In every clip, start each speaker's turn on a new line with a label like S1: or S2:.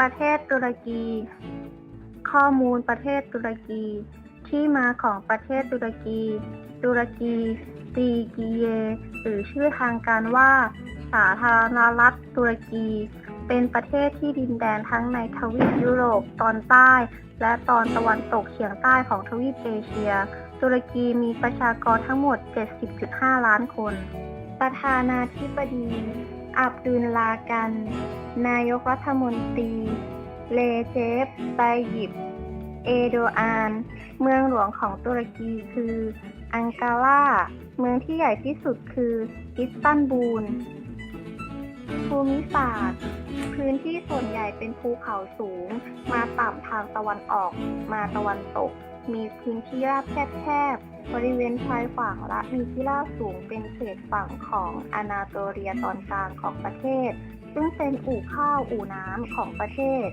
S1: ประเทศตุรกี ข้อมูลประเทศตุรกี ที่มาของประเทศตุรกี ตุรกีตีกีเย หรือชื่อทางการว่า สาธารณรัฐตุรกี เป็นประเทศที่ดินแดนทั้งในทวีปยุโรปตอนใต้ และตอนตะวันตกเฉียงใต้ของทวีปเอเชีย ตุรกีมีประชากรทั้งหมด 70.5 ล้านคน ประธานาธิบดี อับดุลลากัน นายกรัฐมนตรี เลเจฟไตยิบ เอโดอาน เมืองหลวงของตุรกีคือ อังการา เมืองที่ใหญ่ที่สุดคืออิสตันบูล ภูมิศาสตร์ พื้นที่ส่วนใหญ่เป็นภูเขาสูง มาต่ำทางตะวันออกมาตะวันตก มีพื้นที่ราบแคบๆ บริเวณชายฝั่งและมีที่ราบสูงเป็นเขตฝั่งของอนาโตเลียตอนกลางของประเทศ ซึ่งเป็นอู่ข้าวอู่น้ำของประเทศ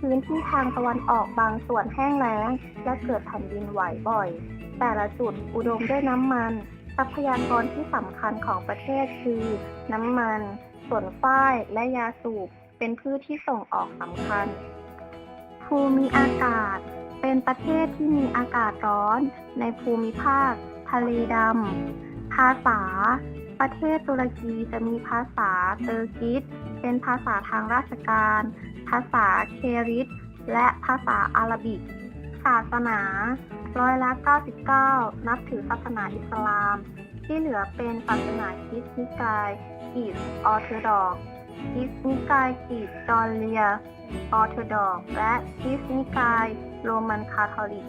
S1: พื้นที่ทางตะวันออกบางส่วนแห้งแล้ง และเกิดแผ่นดินไหวบ่อย แต่ละจุดอุดมด้วยน้ำมัน ทรัพยากรที่สำคัญของประเทศคือน้ำมันส่วนฝ้ายและยาสูบเป็นพืชที่ส่งออกสำคัญ ภูมิอากาศ เป็นประเทศที่มีอากาศร้อนในภูมิภาค ทะเลดำ ภาษา ประเทศตุรกีจะมีภาษาเตอร์กิสเป็นภาษาทางราชการ ภาษาเคริตและภาษาอาหรับิก ศาสนาร้อยละ99 นับถือศาสนาอิสลาม ที่เหลือเป็นศาสนาคริสต์นิกายกีดออร์โธดอกซ์ คริสต์นิกายกีดจอร์เลีย ออร์โธดอก และคริสต์นิกายโรมันคาทอลิก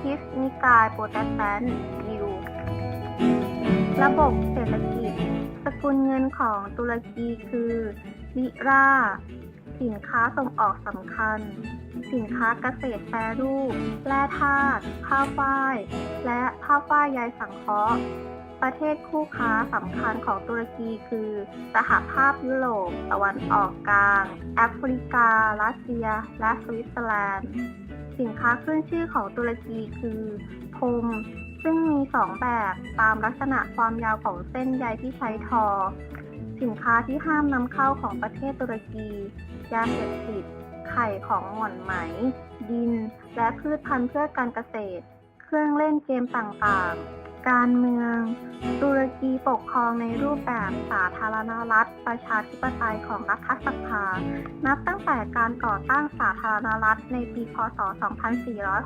S1: คริสต์นิกายโปรเตสแตนต์ยิวระบบเศรษฐกิจ สกุลเงินของตุรกีคือลิราสินค้าส่งออกสำคัญ สินค้าเกษตรแปรรูป แร่ธาตุผ้าฝ้าย และผ้าฝ้ายใยสังเคราะห์ ประเทศคู่ค้าสำคัญของตุรกีคือ สหภาพยุโรป ตะวันออกกลาง แอฟริกา รัสเซีย และสวิตเซอร์แลนด์ สินค้าขึ้นชื่อของตุรกีคือพรมซึ่งมีสองแบบตามลักษณะความยาวของเส้นใยที่ใช้ทอ สินค้าที่ห้ามนำเข้าของประเทศตุรกี ยาเสพติด ไข่ของหม่อนไหม ดิน และพืชพันธุ์เพื่อการเกษตร เครื่องเล่นเกมต่างๆ การเมือง ตุรกีปกครองในรูปแบบสาธารณรัฐ ประชาธิปไตยของรัฐสภา นับตั้งแต่การก่อตั้งสาธารณรัฐในปีพศ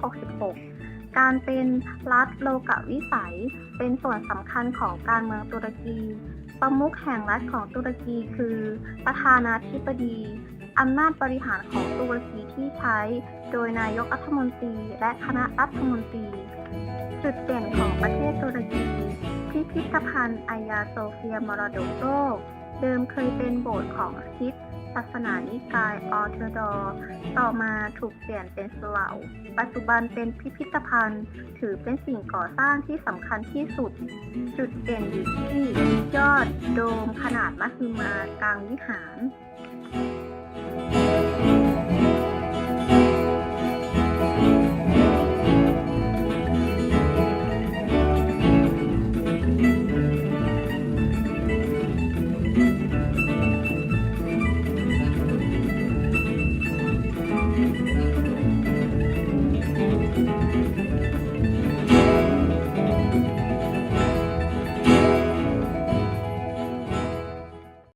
S1: 2466 การเป็นรัฐโลกวิสัย เป็นส่วนสำคัญของการเมืองตุรกี ประมุขแห่งรัฐของตุรกีคือ ประธานาธิบดี อำนาจบริหารของตุรกีที่ใช้ โดยนายกรัฐมนตรี และคณะรัฐมนตรี จุดเด่นของประเทศตุรกีพิพิธภัณฑ์อายาโซเฟียมรดกโลกเดิมเคยเป็นโบสถ์ของคริสต์ศาสนานิกายออร์ดอ์ต่อมาถูกเปลี่ยนเป็นสลาวปัจจุบันเป็นพิพิธภัณฑ์ ถือเป็นสิ่งก่อสร้างที่สำคัญที่สุด จุดเด่นอยู่ที่ยอดโดมขนาดมหึมากลางวิหาร